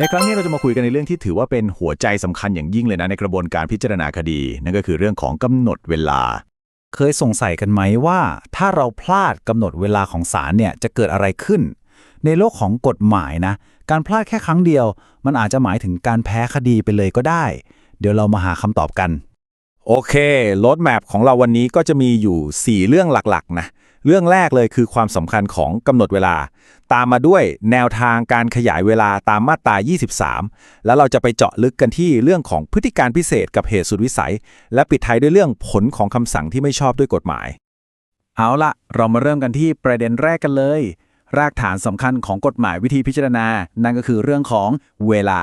ในครั้งนี้เราจะมาคุยกันในเรื่องที่ถือว่าเป็นหัวใจสำคัญอย่างยิ่งเลยนะในกระบวนการพิจารณาคดี นั่นก็คือเรื่องของกำหนดเวลา เคยสงสัยกันไหมว่า ถ้าเราพลาดกำหนดเวลาของศาลเนี่ยจะเกิดอะไรขึ้น ในโลกของกฎหมายนะ การพลาดแค่ครั้งเดียว มันอาจจะหมายถึงการแพ้คดีไปเลยก็ได้ เดี๋ยวเรามาหาคำตอบกัน โอเครถแมพของเราวันนี้ก็จะมีอยู่ 4 เรื่องหลักๆนะเรื่องแรกเลยคือความสำคัญของกำหนดเวลา ตามมาด้วยแนวทางการขยายเวลาตามมาตรา 23 แล้วเราจะไปเจาะลึกกันที่เรื่องของพฤติการพิเศษกับเหตุสุดวิสัย และปิดท้ายด้วยเรื่องผลของคำสั่งที่ไม่ชอบด้วยกฎหมาย เอาละเรามาเริ่มกันที่ประเด็นแรกกันเลย รากฐานสำคัญของกฎหมายวิธีพิจารณา นั่นก็คือเรื่องของเวลา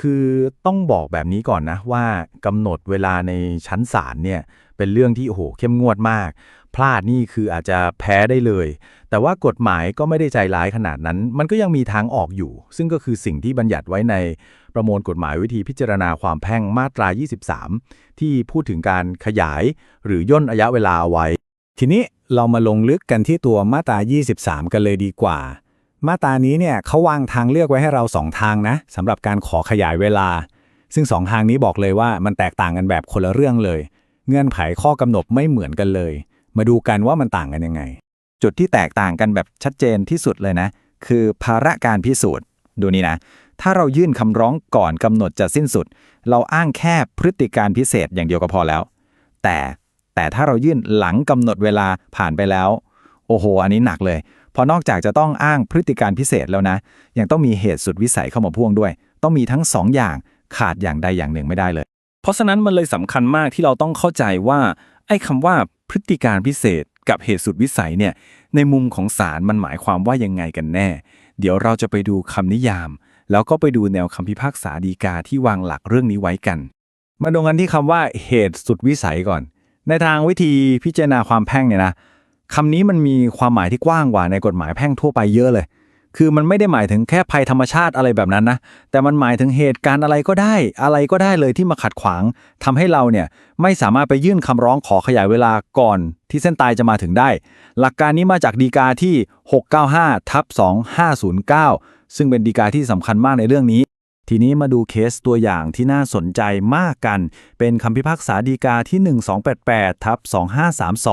คือต้องบอกแบบนี้ก่อนนะว่ากำหนดเวลาในชั้นศาลเนี่ย เป็นเรื่องที่โอ้โหเข้มงวดมาก พลาดนี่คืออาจจะแพ้ได้เลย แต่ว่ากฎหมายก็ไม่ได้ใจร้ายขนาดนั้น มันก็ยังมีทางออกอยู่ ซึ่งก็คือสิ่งที่บัญญัติไว้ในประมวลกฎหมายวิธีพิจารณาความแพ่งมาตรา 23 ที่พูดถึงการขยายหรือย่นระยะเวลาไว้ ทีนี้เรามาลงลึกกันที่ตัวมาตรา 23 กันเลยดีกว่า มาตรานี้เนี่ยเขาวางทางเลือกไว้ให้เราสองทางนะสำหรับการขอขยายเวลา ซึ่งสองทางนี้บอกเลยว่ามันแตกต่างกันแบบคนละเรื่องเลย เงื่อนไขข้อกำหนดไม่เหมือนกันเลย มาดูกันว่ามันต่างกันยังไง จุดที่แตกต่างกันแบบชัดเจนที่สุดเลยนะ คือภาระการพิสูจน์ ดูนี่นะ ถ้าเรายื่นคำร้องก่อนกำหนดจะสิ้นสุด เราอ้างแค่พฤติการพิเศษอย่างเดียวก็พอแล้ว แต่แต่ถ้าเรายื่นหลังกำหนดเวลาผ่านไปแล้ว โอ้โห อันนี้หนักเลยเพอนอกจากจะต้องอ้างพฤติการพิเศษแล้วนะ ยังต้องมีเหตุสุดวิสัยเข้ามาพ่วงด้วย ต้องมีทั้งสองอย่างขาดอย่างใดอย่างหนึ่งไม่ได้เลย เพราะฉะนั้นมันเลยสำคัญมากที่เราต้องเข้าใจว่า ไอ้คำว่าพฤติการพิเศษกับเหตุสุดวิสัยเนี่ย ในมุมของศาลมันหมายความว่ายังไงกันแน่ เดี๋ยวเราจะไปดูคำนิยาม แล้วก็ไปดูแนวคำพิพากษาดีกาที่วางหลักเรื่องนี้ไว้กัน มาดูกันที่คำว่าเหตุสุดวิสัยก่อน ในทางวิธีพิจารณาความแพ่งเนี่ยนะคำนี้มันมีความหมายที่กว้างกว่าในกฎหมายแพ่งทั่วไปเยอะเลย คือมันไม่ได้หมายถึงแค่ภัยธรรมชาติอะไรแบบนั้นนะ แต่มันหมายถึงเหตุการณ์อะไรก็ได้ อะไรก็ได้เลยที่มาขัดขวางทำให้เราเนี่ยไม่สามารถไปยื่นคำร้องขอขยายเวลาก่อนที่เส้นตายจะมาถึงได้ หลักการนี้มาจากดีกาที่ 695ทับ2509 ซึ่งเป็นดีกาที่สำคัญมากในเรื่องนี้ ทีนี้มาดูเคสตัวอย่างที่น่าสนใจมากกัน เป็นคำพิพากษาดีกาที่ 1288ทับ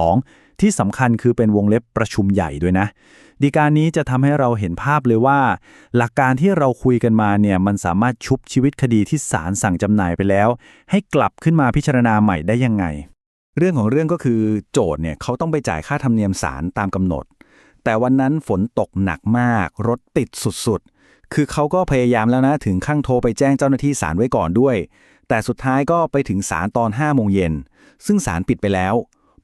2532 ที่สำคัญคือเป็นวงเล็บประชุมใหญ่ด้วยนะ ดีการนี้จะทำให้เราเห็นภาพเลยว่า หลักการที่เราคุยกันมาเนี่ยมันสามารถชุบชีวิตคดีที่ศาลสั่งจำหน่ายไปแล้ว ให้กลับขึ้นมาพิจารณาใหม่ได้ยังไง เรื่องของเรื่องก็คือโจทย์เนี่ยเขาต้องไปจ่ายค่าธรรมเนียมศาลตามกำหนด แต่วันนั้นฝนตกหนักมาก รถติดสุดๆ คือเขาก็พยายามแล้วนะถึงขั้นโทรไปแจ้งเจ้าหน้าที่ศาลไว้ก่อนด้วย แต่สุดท้ายก็ไปถึงศาลตอน5โมงเย็นซึ่งศาลปิดไปแล้ว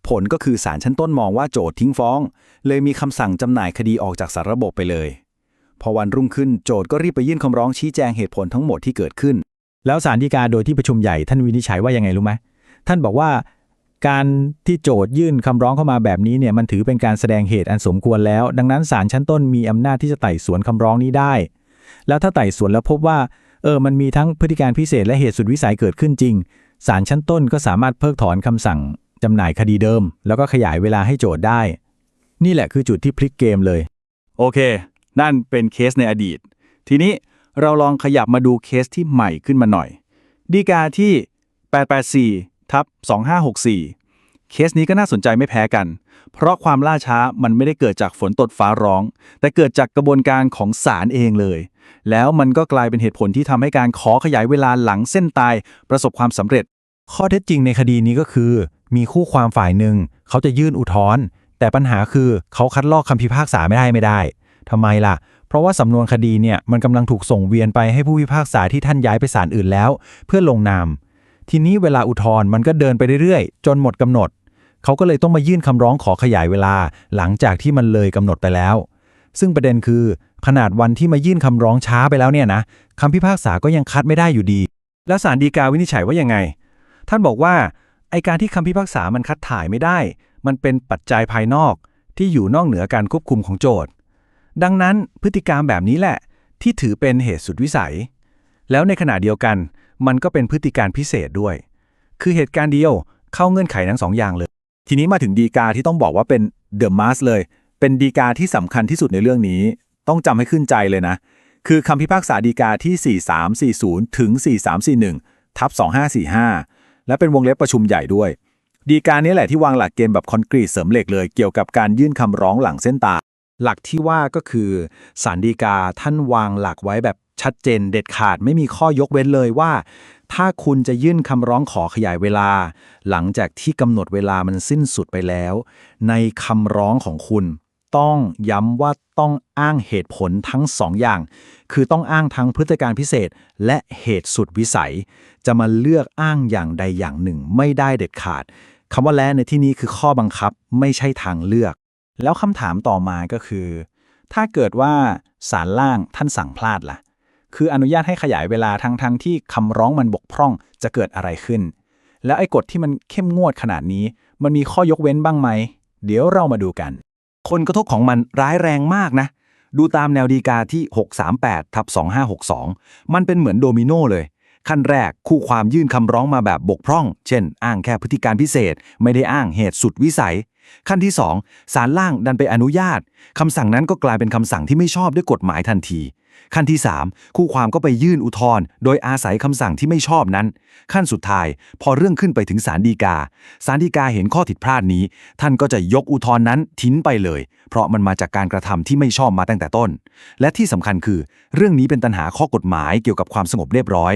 ผลก็คือศาลชั้นต้นมองว่าโจทย์ทิ้งฟ้อง เลยมีคำสั่งจำหน่ายคดีออกจากสารระบบไปเลย พอวันรุ่งขึ้นโจทย์ก็รีบไปยื่นคำร้องชี้แจงเหตุผลทั้งหมดที่เกิดขึ้น แล้วศาลฎีกาโดยที่ประชุมใหญ่ท่านวินิจฉัยว่ายังไงรู้ไหมท่านบอกว่าการที่โจทย์ยื่นคำร้องเข้ามาแบบนี้เนี่ยมันถือเป็นการแสดงเหตุอันสมควรแล้ว ดังนั้นศาลชั้นต้นมีอำนาจที่จะไต่สวนคำร้องนี้ได้ แล้วถ้าไต่สวนแล้วพบว่าเออมันมีทั้งพฤติการพิเศษและเหตุสุดวิสัยเกิดขึ้นจริงศาลชั้นต้นก็สามารถเพิกถอนคำสั่ง จำหน่ายคดีเดิม แล้วก็ขยายเวลาให้โจทย์ได้ นี่แหละคือจุดที่พลิกเกมเลย โอเค นั่นเป็นเคสในอดีต ทีนี้เราลองขยับมาดูเคสที่ใหม่ขึ้นมาหน่อย ดีกาที่ 884ทับ2564 เคสนี้ก็น่าสนใจไม่แพ้กัน เพราะความล่าช้ามันไม่ได้เกิดจากฝนตดฟ้าร้อง แต่เกิดจากกระบวนการของศาลเองเลย แล้วมันก็กลายเป็นเหตุผลที่ทำให้การขอขยายเวลาหลังเส้นตายประสบความสำเร็จ ข้อเท็จจริงในคดีนี้ก็คือ มีคู่ความฝ่ายหนึ่งเขาจะยื่นอุทธรณ์แต่ปัญหาคือเขาคัดลอกคำพิพากษาไม่ได้ไม่ได้ทำไมล่ะ เพราะว่าสำนวนคดีเนี่ยมันกำลังถูกส่งเวียนไปให้ผู้พิพากษาที่ท่านย้ายไปศาลอื่นแล้ว เพื่อลงนาม ทีนี้เวลาอุทธรณ์มันก็เดินไปเรื่อยๆ จนหมดกำหนด เขาก็เลยต้องมายื่นคำร้องขอขยายเวลา หลังจากที่มันเลยกำหนดไปแล้ว ซึ่งประเด็นคือ ขนาดวันที่มายื่นคำร้องช้าไปแล้วเนี่ยนะคำพิพากษาก็ยังคัดไม่ได้อยู่ดี แล้วศาลฎีกาวินิจฉัยว่ายังไง ท่านบอกว่า ไอการที่คำพิพากษามันคัดถ่ายไม่ได้ มันเป็นปัจจัยภายนอกที่อยู่นอกเหนือการควบคุมของโจทย์ ดังนั้นพฤติกรรมแบบนี้แหละ ที่ถือเป็นเหตุสุดวิสัย แล้วในขณะเดียวกัน มันก็เป็นพฤติการพิเศษด้วย คือเหตุการณ์เดียวเข้าเงื่อนไขทั้งสองอย่างเลย ทีนี้มาถึงดีกาที่ต้องบอกว่าเป็นเดอะมาสเลย เป็นดีกาที่สำคัญที่สุดในเรื่องนี้ ต้องจำให้ขึ้นใจเลยนะ คือคำพิพากษาฎีกาที่ 4340 ถึง 4341 ทับ 2545 และเป็นวงเล็บประชุมใหญ่ด้วย ดีการนี้แหละที่วางหลักเกณฑ์แบบคอนกรีตเสริมเหล็กเลย เกี่ยวกับการยื่นคำร้องหลังเส้นตา หลักที่ว่าก็คือสารดีกาท่านวางหลักไว้แบบชัดเจนเด็ดขาดไม่มีข้อยกเว้นเลยว่า ถ้าคุณจะยื่นคำร้องขอขยายเวลา หลังจากที่กำหนดเวลามันสิ้นสุดไปแล้ว ในคำร้องของคุณ ต้องย้ำว่าต้องอ้างเหตุผลทั้งสองอย่าง คือต้องอ้างทั้งพฤติการพิเศษ และเหตุสุดวิสัย จะมาเลือกอ้างอย่างใดอย่างหนึ่งไม่ได้เด็ดขาดคำว่าและในที่นี้คือข้อบังคับไม่ใช่ทางเลือก แล้วคำถามต่อมาก็คือ ถ้าเกิดว่าศาลล่างท่านสั่งพลาดล่ะ คืออนุญาตให้ขยายเวลาทั้งทั้งที่คำร้องมันบกพร่องจะเกิดอะไรขึ้น แล้วไอ้กฎที่มันเข้มงวดขนาดนี้ มันมีข้อยกเว้นบ้างไหม เดี๋ยวเรามาดูกัน ผลกระทบของมันร้ายแรงมากนะ ดูตามแนวดีกาที่ 638ทับ2562 มันเป็นเหมือนโดมิโนเลย ขั้นแรกคู่ความยื่นคำร้องมาแบบบกพร่อง เช่น อ้างแค่พฤติการพิเศษ ไม่ได้อ้างเหตุสุดวิสัย ขั้นที่ 2 ศาลล่างดันไปอนุญาตคำสั่งนั้นก็กลายเป็นคำสั่งที่ไม่ชอบด้วยกฎหมายทันที ขั้นที่ 3 คู่ความก็ไปยื่นอุทธรณ์โดยอาศัยคำสั่งที่ไม่ชอบนั้น ขั้นสุดท้าย พอเรื่องขึ้นไปถึงศาลฎีกาศาลฎีกาเห็นข้อผิดพลาดนี้ ท่านก็จะยกอุทธรณ์นั้นทิ้งไปเลย เพราะมันมาจากการกระทำที่ไม่ชอบมาตั้งแต่ต้น และที่สำคัญคือ เรื่องนี้เป็นปัญหาข้อกฎหมายเกี่ยวกับความสงบเรียบร้อย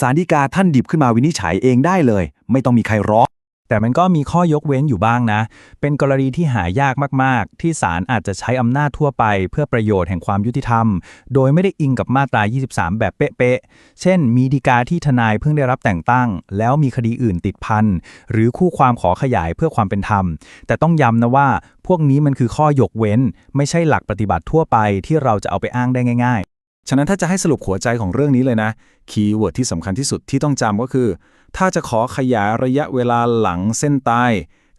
ศาลฎีกาท่านดิบขึ้นมาวินิจฉัยเองได้เลย ไม่ต้องมีใครร้อง แต่มันก็มีข้อยกเว้นอยู่บ้างนะ เป็นกรณีที่หายากมาก ๆ ที่ศาลอาจจะใช้อำนาจทั่วไป เพื่อประโยชน์แห่งความยุติธรรม โดยไม่ได้อิงกับมาตรา 23 แบบเป๊ะ ๆ เช่น มีดีกาที่ทนายเพิ่งได้รับแต่งตั้ง แล้วมีคดีอื่นติดพัน หรือคู่ความขอขยายเพื่อความเป็นธรรม แต่ต้องย้ำนะว่า พวกนี้มันคือข้อยกเว้น ไม่ใช่หลักปฏิบัติทั่วไปที่เราจะเอาไปอ้างได้ง่าย ๆ ฉะนั้นถ้าจะให้สรุปหัวใจของเรื่องนี้เลยนะ คีย์เวิร์ดที่สำคัญที่สุดที่ต้องจำก็คือ ถ้าจะขอขยายระยะเวลาหลังเส้นตาย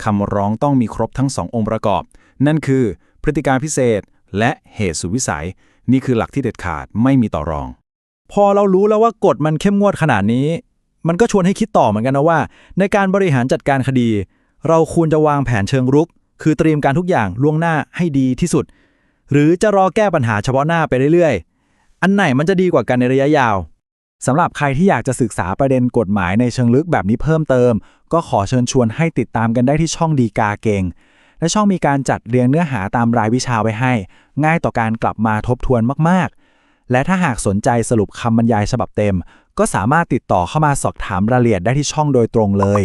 คำร้องต้องมีครบทั้งสององค์ประกอบ นั่นคือพฤติการพิเศษและเหตุสุวิสัย นี่คือหลักที่เด็ดขาดไม่มีต่อรอง พอเรารู้แล้วว่ากฎมันเข้มงวดขนาดนี้ มันก็ชวนให้คิดต่อเหมือนกันนะว่า ในการบริหารจัดการคดี เราควรจะวางแผนเชิงรุก คือเตรียมการทุกอย่างล่วงหน้าให้ดีที่สุด หรือจะรอแก้ปัญหาเฉพาะหน้าไปเรื่อยๆ อันไหนมันจะดีกว่ากันในระยะยาว สำหรับใครที่อยากจะศึกษาประเด็นกฎหมายในเชิงลึกแบบนี้เพิ่มเติม ก็ขอเชิญชวนให้ติดตามกันได้ที่ช่องดีกาเก่ง และช่องมีการจัดเรียงเนื้อหาตามรายวิชาไว้ให้ ง่ายต่อการกลับมาทบทวนมากๆ และถ้าหากสนใจสรุปคำบรรยายฉบับเต็ม ก็สามารถติดต่อเข้ามาสอบถามรายละเอียดได้ที่ช่องโดยตรงเลย